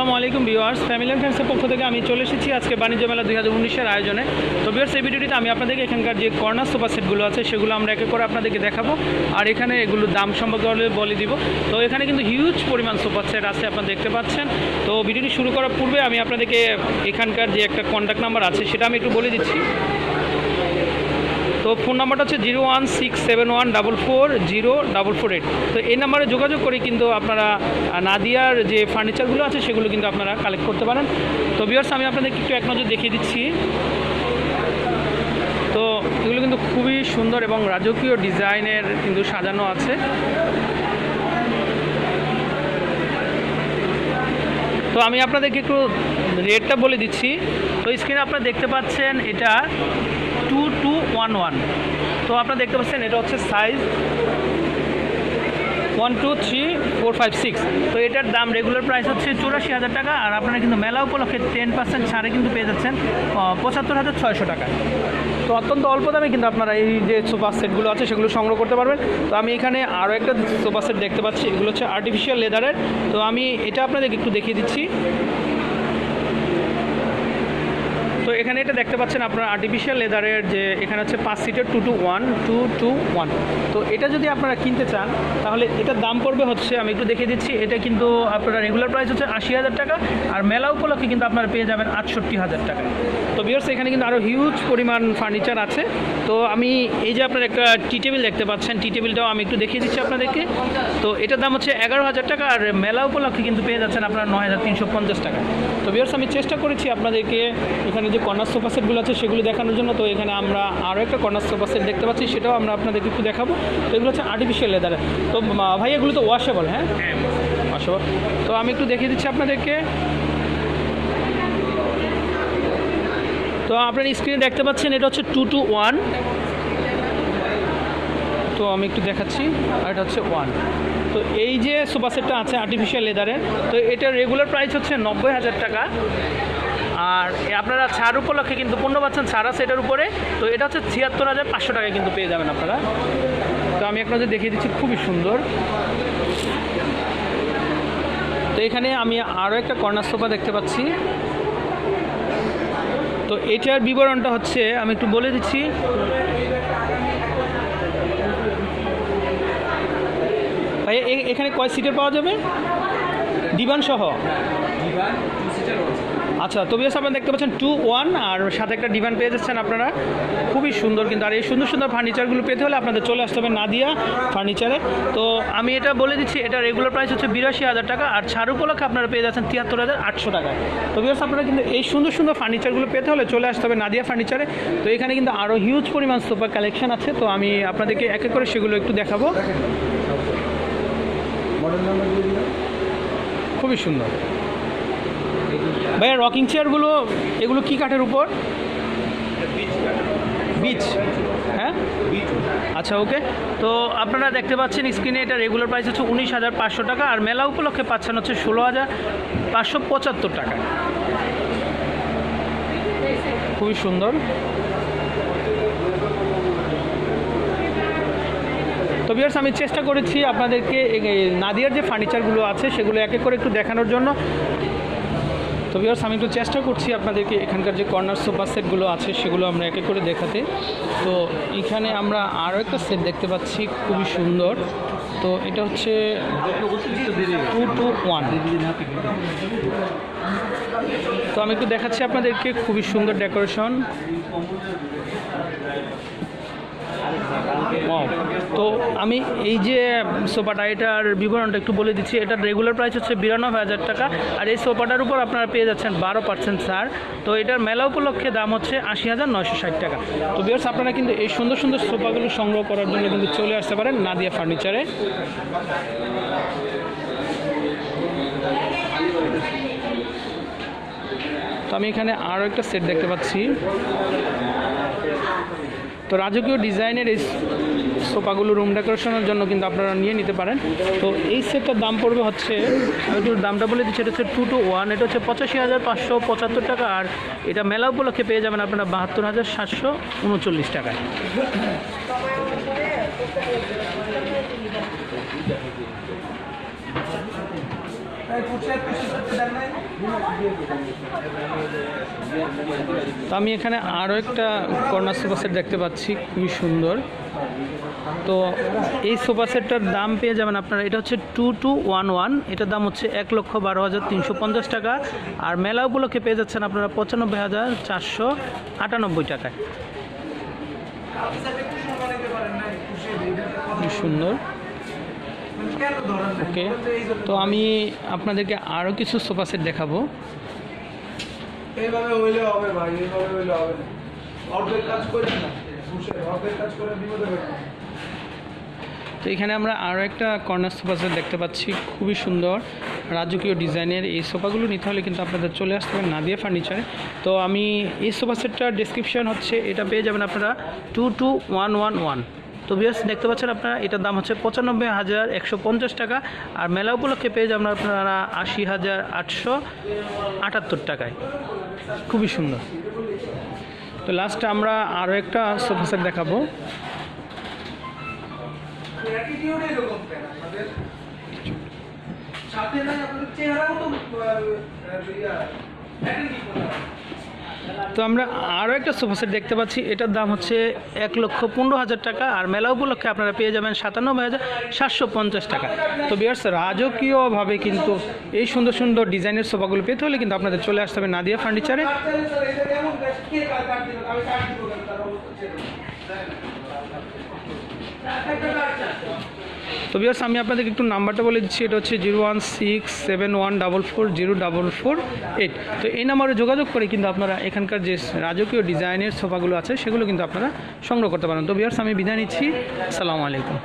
আসসালামু আলাইকুম viewers. Family and ফ্রেন্ডসের পক্ষ থেকে আমি চলে এসেছি আজকে বাণিজ্য মেলা দুই হাজার উনিশের আয়োজনে। তো ভিউয়ার্স, এই ভিডিওটিতে আমি আপনাদেরকে এখানকার যে কর্নার সোফা সেটগুলো আছে, সেগুলো আমরা একে করে আপনাদেরকে দেখাবো। আর এখানে এগুলোর দাম সম্পর্কে বলে দিব। তো এখানে কিন্তু হিউজ পরিমাণ সোফা সেট আছে আপনারা দেখতে পাচ্ছেন। তো ভিডিওটি শুরু করার পূর্বে আমি আপনাদেরকে এখানকার যে একটা কন্ট্যাক্ট নাম্বার আছে, সেটা আমি একটু বলে দিচ্ছি। তো ফোন নাম্বারটা হচ্ছে zero one six seven one double four zero double four eight. তো এই নাম্বারে যোগাযোগ করে কিন্তু আপনারা নাদিয়ার যে ফার্নিচারগুলো আছে সেগুলো কিন্তু আপনারা কালেক্ট করতে পারেন। তো বিয়ার্স আমি আপনাদেরকে একটু এক নজর দেখিয়ে দিচ্ছি। তো এগুলো কিন্তু খুবই সুন্দর এবং রাজকীয় ডিজাইনের কিন্তু সাজানো আছে। তো আমি আপনাদেরকে একটু রেটটা বলে দিচ্ছি। তো স্ক্রিনে আপনারা দেখতে পাচ্ছেন এটা টু টু ওয়ান ওয়ান তো আপনারা দেখতে পাচ্ছেন, এটা হচ্ছে size one two three four five six তো এটার দাম রেগুলার প্রাইস হচ্ছে চুরাশি হাজার টাকা, আর আপনারা কিন্তু মেলা উপলক্ষে টেন পার্সেন্ট ছাড়ে কিন্তু পেয়ে যাচ্ছেন পঁচাত্তর হাজার ছয়শো টাকা। তো অত্যন্ত অল্প দামে কিন্তু আপনারা এই যে সোফা সেটগুলো আছে, সেগুলো সংগ্রহ করতে পারবেন। তো আমি এখানে আরও একটা সোফা সেট দেখতে পাচ্ছি, এগুলো হচ্ছে আর্টিফিশিয়াল লেদারের তো আমি এটা আপনাদেরকে একটু দেখিয়ে দিচ্ছি তো এখানে এটা দেখতে পাচ্ছেন আপনার আর্টিফিশিয়াল লেদারের যে এখানে হচ্ছে পাঁচ সিটের two two one two two one তো এটা যদি আপনারা কিনতে চান, তাহলে এটার দাম পড়বে হচ্ছে, আমি একটু দেখিয়ে দিচ্ছি, এটা কিন্তু আপনারা রেগুলার প্রাইস হচ্ছে আশি হাজার টাকা, আর মেলা উপলক্ষে কিন্তু আপনারা পেয়ে যাবেন আটষট্টি হাজার টাকা। তো বিয়ার্স এখানে কিন্তু আরও হিউজ পরিমাণ ফার্নিচার আছে। তো আমি এই যে আপনার একটা টি টেবিল দেখতে পাচ্ছেন টি টেবিলটাও আমি একটু দেখিয়ে দিচ্ছি আপনাদেরকে। তো এটার দাম হচ্ছে এগারো হাজার টাকা, আর মেলা উপলক্ষে কিন্তু পেয়ে যাচ্ছেন আপনারা নয় হাজার তিনশো পঞ্চাশ টাকা। তো বিয়ার্স আমি চেষ্টা করেছি আপনাদেরকে এখানে যে কর্নার সোফা সেটগুলো আছে, সেগুলো দেখানোর জন্য। তো এখানে আমরা আরও একটা কর্নার সোফা সেট দেখতে পাচ্ছি, সেটাও আমরা আপনাদেরকে একটু দেখাবো। তো এগুলো হচ্ছে আর্টিফিশিয়াল লেদারে তো ভাই, এগুলো তো ওয়াশেবল হ্যাঁ? ওয়াশেবল তো আমি একটু দেখিয়ে দিচ্ছি আপনাদেরকে। তো আপনার স্ক্রিনে দেখতে পাচ্ছেন, এটা হচ্ছে টু টু ওয়ান তো আমি একটু দেখাচ্ছি, আর এটা হচ্ছে ওয়ান তো এই যে সোফা সেটটা আছে আর্টিফিশিয়াল লেদারের তো এটার রেগুলার প্রাইস হচ্ছে নব্বই হাজার টাকা। আর আপনারা ছাড় উপলক্ষে কিন্তু পণ্য পাচ্ছেন আছে এটার উপরে। তো এটা হচ্ছে ছিয়াত্তর হাজার পাঁচশো টাকায় কিন্তু পেয়ে যাবেন আপনারা। তো আমি আপনাদের দেখিয়ে দিচ্ছি, খুবই সুন্দর। তো এখানে আমি আরও একটা কর্নার সোফা দেখতে পাচ্ছি। তো এটার বিবরণটা হচ্ছে, আমি একটু বলে দিচ্ছি। এখানে কয় সিটের পাওয়া যাবে? ডিবান সহ। আচ্ছা তো বিয়াস আপনারা দেখতে পাচ্ছেন টু ওয়ান আর সাথে একটা ডিভান পেয়ে যাচ্ছেন আপনারা। খুবই সুন্দর কিন্তু আর এই সুন্দর সুন্দর ফার্নিচারগুলো পেতে হলে আপনাদের চলে আসতে হবে নাদিয়া ফার্নিচারে তো আমি এটা বলে দিচ্ছি এটা রেগুলার প্রাইস হচ্ছে বিরাশি হাজার টাকা আর ছাড় উপলক্ষে আপনারা পেয়ে যাচ্ছেন তিয়াত্তর হাজার আটশো টাকা তো বিয়াস আপনারা কিন্তু এই সুন্দর সুন্দর ফার্নিচারগুলো পেতে হলে চলে আসতে হবে নাদিয়া ফার্নিচারে তো এখানে কিন্তু আরও হিউজ পরিমাণ সোফা কালেকশন আছে তো আমি আপনাদেরকে এক এক করে সেগুলো একটু দেখাবো। খুবই সুন্দর। ভাইয়া রকিং চেয়ারগুলো এগুলো কি কাঠের উপর? বিচ হ্যাঁ? আচ্ছা ওকে। তো আপনারা দেখতে পাচ্ছেন স্ক্রিনে এটা রেগুলার প্রাইস হচ্ছে উনিশ হাজার পাঁচশো টাকা, আর মেলা উপলক্ষে পাচ্ছেন হচ্ছে ষোলো হাজার পাঁচশো পঁচাত্তর টাকা। খুবই সুন্দর। তো বিয়ার্স আমি চেষ্টা করেছি আপনাদেরকে নাদিয়ার যে ফার্নিচারগুলো আছে, সেগুলো এক এক করে একটু দেখানোর জন্য। তো বিয়ার্স আমি একটু চেষ্টা করছি আপনাদেরকে এখানকার যে কর্নার সোফা সেটগুলো আছে, সেগুলো আমরা এক করে দেখাতে। তো এখানে আমরা আরও একটা সেট দেখতে পাচ্ছি, খুবই সুন্দর। তো এটা হচ্ছে টু টু ওয়ান তো আমি একটু দেখাচ্ছি আপনাদেরকে, খুবই সুন্দর ডেকোরেশন Wow. তো আমি এই যে সোফাটা, এটার বিবরণটা একটু বলে দিচ্ছি। এটার রেগুলার প্রাইস হচ্ছে বিরানব্বই হাজার টাকা। আর এই সোফাটার উপর আপনারা পেয়ে যাচ্ছেন বারো পার্সেন্ট ছাড়। তো এটার মেলা উপলক্ষে দাম হচ্ছে আশি হাজার নয়শো ষাট টাকা। তো বিয়ার্স আপনারা কিন্তু এই সুন্দর সুন্দর সোফাগুলো সংগ্রহ করার জন্য কিন্তু চলে আসতে পারেন নাদিয়া ফার্নিচারে। তো আমি এখানে আরও একটা সেট দেখতে পাচ্ছি। তো রাজকীয় ডিজাইনের এই সোফাগুলো রুম ডেকোরেশনের জন্য কিন্তু আপনারা নিয়ে নিতে পারেন। তো এই সেটটার দাম পড়বে হচ্ছে একটু দামটা বলে দিচ্ছি, এটা হচ্ছে টু টু ওয়ান এটা হচ্ছে পঁচাশি হাজার পাঁচশো পঁচাত্তর টাকা, আর এটা মেলা উপলক্ষে পেয়ে যাবেন আপনারা বাহাত্তর হাজার সাতশো উনচল্লিশ টাকায়। তো আমি এখানে আরও একটা কর্নার সোফা সেট দেখতে পাচ্ছি খুবই সুন্দর। তো এই সোফা সেটটার দাম পেয়ে যাবেন আপনারা এটা হচ্ছে টু টু ওয়ান ওয়ান এটার দাম হচ্ছে এক লক্ষ বারো হাজার তিনশো পঞ্চাশ টাকা আর মেলা উপলক্ষে পেয়ে যাচ্ছেন আপনারা পঁচানব্বই হাজার চারশো আটানব্বই টাকায় খুবই সুন্দর। ওকে তো আমি আপনাদেরকে আরও কিছু সোফা সেট দেখাবো। এইভাবে হইলে হবে ভাই এইভাবে হইলে হবে না। অর্ধেক কাজ করে না অর্ধেক কাজ করে বিপদে তো এখানে আমরা আরও একটা কর্নার সোফা সেট দেখতে পাচ্ছি খুবই সুন্দর। রাজকীয় ডিজাইনের এই সোফাগুলো নিতে হলে কিন্তু আপনাদের চলে আসতে হবে নাদিয়া ফার্নিচারে তো আমি এই সোফা সেটটার ডিসক্রিপশন হচ্ছে এটা পেয়ে যাবেন আপনারা two two one one one তো বিয়াস দেখতে পাচ্ছেন আপনারা, এটার দাম হচ্ছে পঁচানব্বই হাজার একশো পঞ্চাশ টাকা, আর মেলা উপলক্ষে পেয়ে যাবেন আপনারা আশি হাজার আটশো আটাত্তর টাকায়। খুবই সুন্দর। তো লাস্টে আমরা আরও একটা সোফা সেট দেখাবো। সাথে আপনাদের চেহারাও তো তো আমরা আরও একটা সোফা সেট দেখতে পাচ্ছি। এটার দাম হচ্ছে এক লক্ষ পনেরো হাজার টাকা আর মেলা উপলক্ষে আপনারা পেয়ে যাবেন সাতানব্বই হাজার সাতশো পঞ্চাশ টাকা। তো বিয়ার্স রাজকীয়ভাবে কিন্তু এই সুন্দর সুন্দর ডিজাইনের সোফাগুলো পেতে হলে কিন্তু আপনাদের চলে আসতে হবে নাদিয়া ফার্নিচারে তো বিয়ার্স আমি আপনাদেরকে একটু নাম্বারটা বলে দিচ্ছি। এটা হচ্ছে zero one six seven one double four zero double four eight. তো এই নাম্বারে যোগাযোগ করে কিন্তু আপনারা এখানকার যে রাজকীয় ডিজাইনের সোফাগুলো আছে, সেগুলো কিন্তু আপনারা সংগ্রহ করতে পারেন। তো বিয়ার্স আমি বিদায় নিচ্ছি। আসসালামু আলাইকুম।